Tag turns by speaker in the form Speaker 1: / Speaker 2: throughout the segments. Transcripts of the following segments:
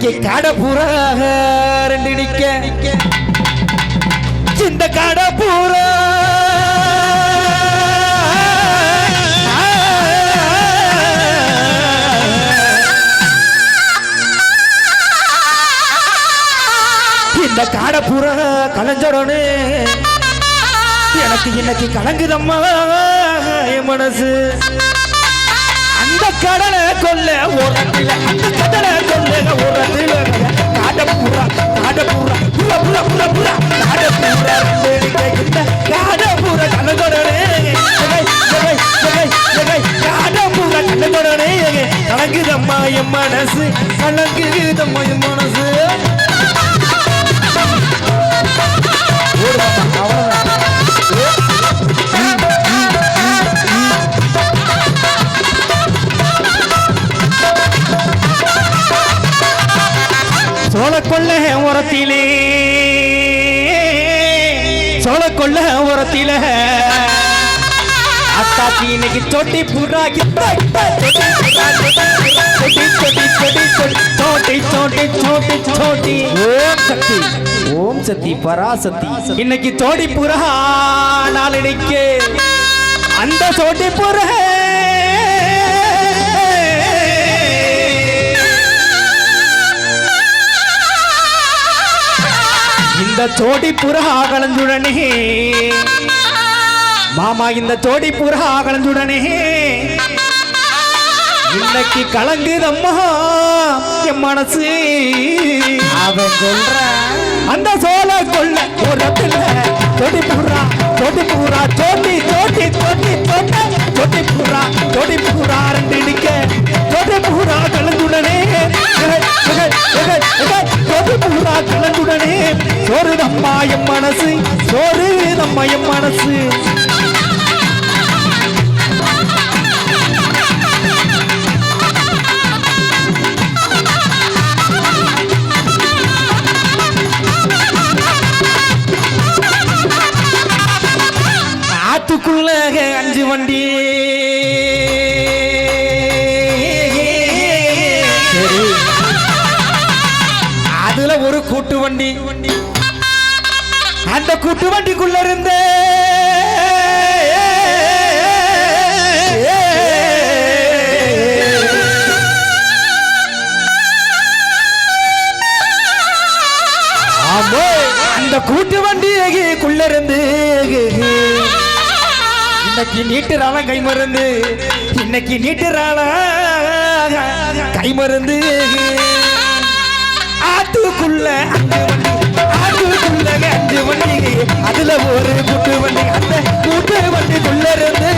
Speaker 1: இன்னைக்கு கடை பூராக ரெண்டு நிக்க. இந்த கடை பூரா இந்த காடை பூரா கலைஞ்சடனே எனக்கு இன்னைக்கு கலங்குதம்மா என் மனசு. அந்த கடலை கொல்ல ஓரத்தில் அந்த கடலை கொல்ல ஓரத்தில் காடை பூரா புற புற புற புற காடை பூரா. ரெண்டு இந்த காடை பூரா என் மனசு. கலங்குதம்மா என் மனசு. ஓடுவாப்பா, உரத்திலே. சோழக்கொள்ள உரத்தில. அத்தாச்சி இன்னைக்கு தொட்டி புறா ஓம் சக்தி. ஓம் சக்தி பராசக்தி. இன்னைக்கு தோடி புறா நாளடிக்கு. அந்த தோட்டி புறா. இந்த தோடி புறா கலந்துடனே மாமா இந்த தோடி புறா கலந்துடனே இன்னைக்கு கலங்குதம்மா என் மனசு.
Speaker 2: அவன் சொல்றான்
Speaker 1: அந்த சோழ கொள்ள உரத்துல தொடி புறா தொடி புறா தோண்டி தோண்டி தோண்டி தோண்ட தொடி புறா தொடி புறா ரெண்டு நிக்க தொடி கலந்துடனே தொடி கலந்துடனே சோறு தம்மா மனசு சோறு தம்மா மனசு ஆத்துக்குள்ள அஞ்சு வண்டி. ஒரு கூட்டு வண்டி அந்த கூட்டு வண்டிக்குள்ள இருந்து அந்த கூட்டு வண்டிக்குள்ள இருந்து இன்னைக்கு நீட்டுறால கை மருந்து இன்னைக்கு நீட்டுறால கை மருந்து ஆத்துக்குள்ள அஞ்சு வண்டி ஆத்துக்குள்ள அஞ்சு வண்டி. அதுல ஒரு கூட்டு வண்டி அந்த கூட்டு வண்டிக்குள்ள இருந்து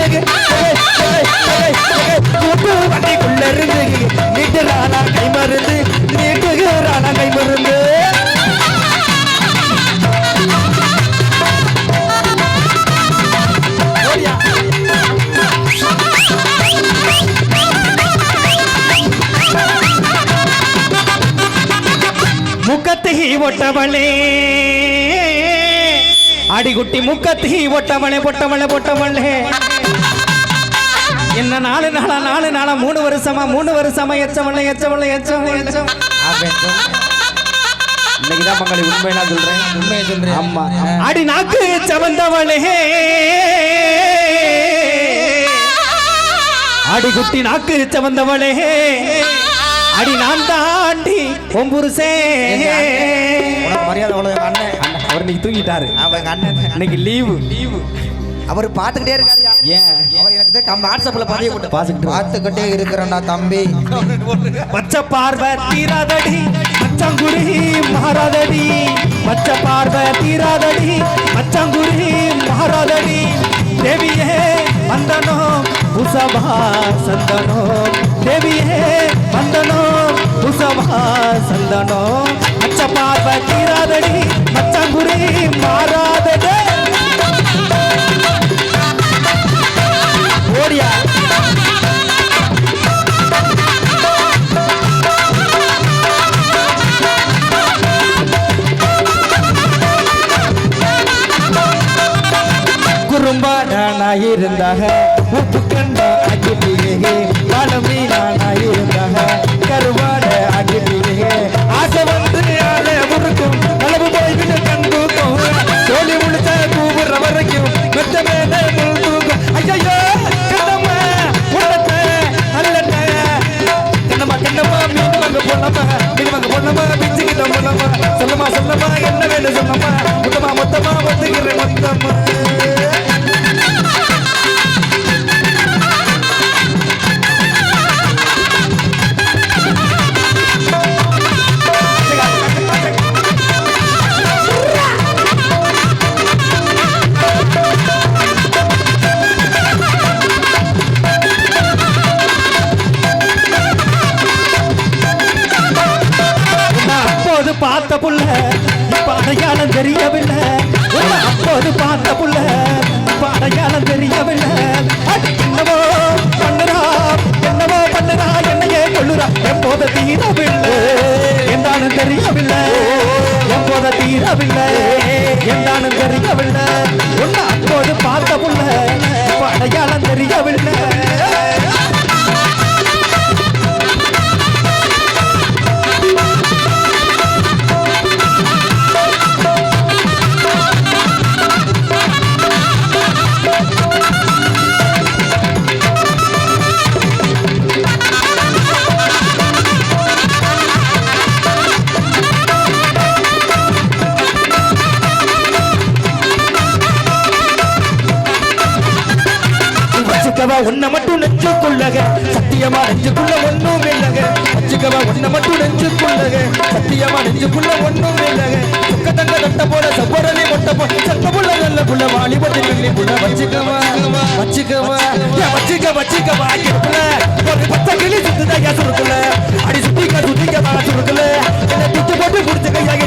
Speaker 1: முக்கத்தி ஒட்டவளே அடிகுட்டி முக்கத்தி ஒட்டவளே பொட்டவளே பொட்டவளே என்ன நாலு நாளா நாலு நாளா மூணு வருஷமா மூணு வருஷமா எச்சவளே எச்சவளே எச்சவளே
Speaker 2: சொல்றான். இன்னைக்குதான் மங்களி உண்மை நான் சொல்றேன்? உண்மையை சொல்றேன். ஆமா
Speaker 1: அடி நாக்கு சவந்தவளே. அடிகுட்டி நாக்கு சவந்தவளே. அடி நான் தாண்டி
Speaker 2: உனக்கு மரியாதை அவ்வளவு எங்க அண்ணன்.
Speaker 1: அவர் இன்னைக்கு தூங்கிட்டாரு.
Speaker 2: அவன் எங்க அண்ணன்
Speaker 1: இன்னைக்கு லீவு. லீவு.
Speaker 2: அவர் பாத்துக்கிட்டே இருக்காரு
Speaker 1: ஏன்?
Speaker 2: அவர் எனக்கு வாட்ஸ்அப்ல பதிவு போட்டு
Speaker 1: பாத்துக்கிட்டு
Speaker 2: பாத்துக்கிட்டே இருக்கிறேன்டா தம்பி.
Speaker 1: பச்சை பார்வை தீராதடி மச்சங்குடி மாறாதடி. பச்சை பார்வை தீராதடி மச்சங்குடி மாறாதடி.
Speaker 3: దేవియే వందనో ఉసభా సందనో దేవియే వందనో ఉసభా సందనో అచ్చ పార్వతి రాదడి మచ్చ గురి మారా சொல்லமா என்ன வேணும் சொல்லமா மொத்தமா மொத்தமா ஒத்துக்கிறேன் மொத்தமா.
Speaker 1: தீரவில்லை. என்றாலும் தெரியவில்லை. எப்போது தீரவில்லை? என்றாலும் தெரியவில்லை. உன்னை அப்போது பார்த்த புள்ள அடையாளம் தெரியவில்லை.
Speaker 3: சத்தியமா நெஞ்சுக்குள்ள ஒண்ணும் இல்லக வச்சுக்கவா ஒன்ன மட்டும் நெஞ்சுக்குள்ளக சத்தியமா நெஞ்சுக்குள்ள ஒண்ணும் இல்லக சுக்க தங்க தட்ட போல செவ்வரளி மொட்டை போல சத்த புள்ள நல்ல புள்ள வாலி பத்தி வெள்ளி புள்ள வச்சுக்கவா வச்சுக்கவா. வச்சுக்க வச்சுக்கவா இருக்குல்ல ஒரு பச்சை கிளி சுத்துதா ஏன் சுருக்குல? அடி சுத்திக்க சுத்திக்க வா சுருக்குல. என்ன திட்டு போட்டு புடிச்சுக்க ஏன்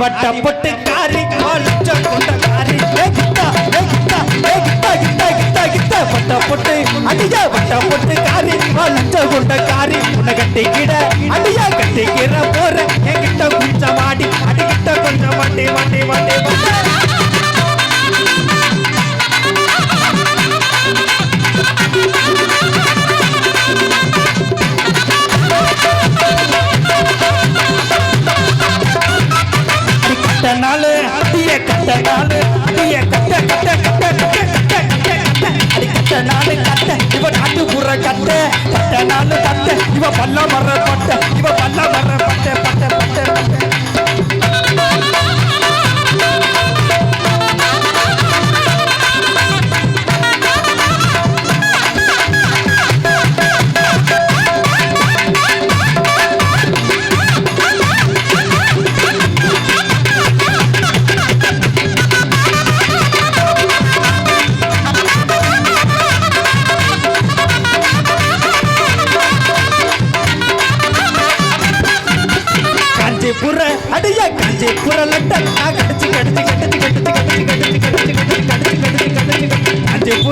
Speaker 1: வட்ட பொட்டு காரி காலிச்ச கொண்ட காரி. ஏகித்தா ஏகித்தா ஏகித்தா கித்தா கித்தா கித்தா வட்ட பொட்டு அடியா வட்ட பொட்டு காரி காலிச்ச கொண்ட காரி. உன்னை கட்டிக்கிட அடியா கட்டிக்கிற போற. என்கிட்ட குளிச்ச மாடி அடிக்கிட்ட கொஞ்சம்
Speaker 3: வண்டி வண்டி வண்டி வண்டி. அடி கத்த இவ நாட்டு புற கத்த பட்ட நாளு கத்த இவ பல்ல மர பட்ட இவ பல்ல மர பட்ட பட்ட பட்ட பட்ட.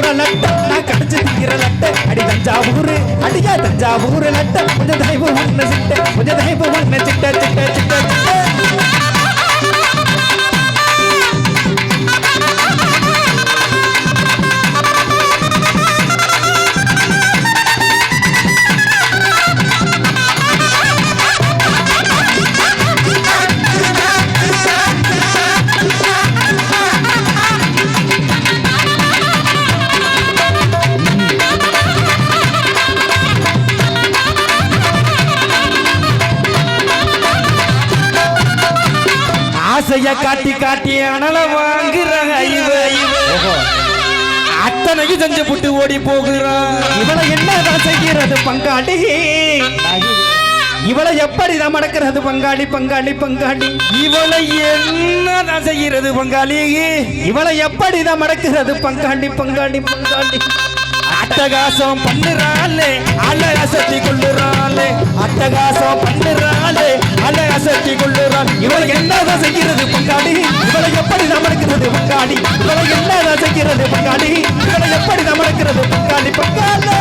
Speaker 1: காஞ்சிபுர லட்ட நான் கடிச்சு திங்கிற லட்ட அடி தஞ்சாவூர் அடியா தஞ்சாவூர் லட்ட கொஞ்சம் தயவு ஒண்ணு சிட்ட கொஞ்சம் தயவு ஒண்ணு சிட்ட சிட்ட சிட்ட சிட்ட
Speaker 3: காட்டி காட்டி அனல வாங்குறாங்க. இவ அத்தனைக்கு செஞ்சு புட்டு ஓடி போகிறான்.
Speaker 1: இவளை என்னதான் செய்கிறது? பங்காளி. இவளை எப்படிதான் மடக்கிறது பங்காளி பங்காளி பங்காளி.
Speaker 3: இவளை என்னதான் செய்கிறது? பங்காளி.
Speaker 1: இவளை எப்படிதான் மடக்கிறது பங்காளி பங்காளி பங்காளி.
Speaker 3: அட்டகாசம் பண்ணுறாளே. அலை அசத்தி கொள்ளுறாளே. அட்டகாசம் பண்ணுறாளே. அலை அசத்தி கொள்ளுறான்.
Speaker 1: இவளை என்னதான் செய்கிறது பங்காளி? இவளை எப்படி நமக்கிறது பங்காளி? இவளை என்னதான் செய்கிறது பங்காளி? இவளை எப்படி நமக்கிறது பங்காளி? பங்காளி!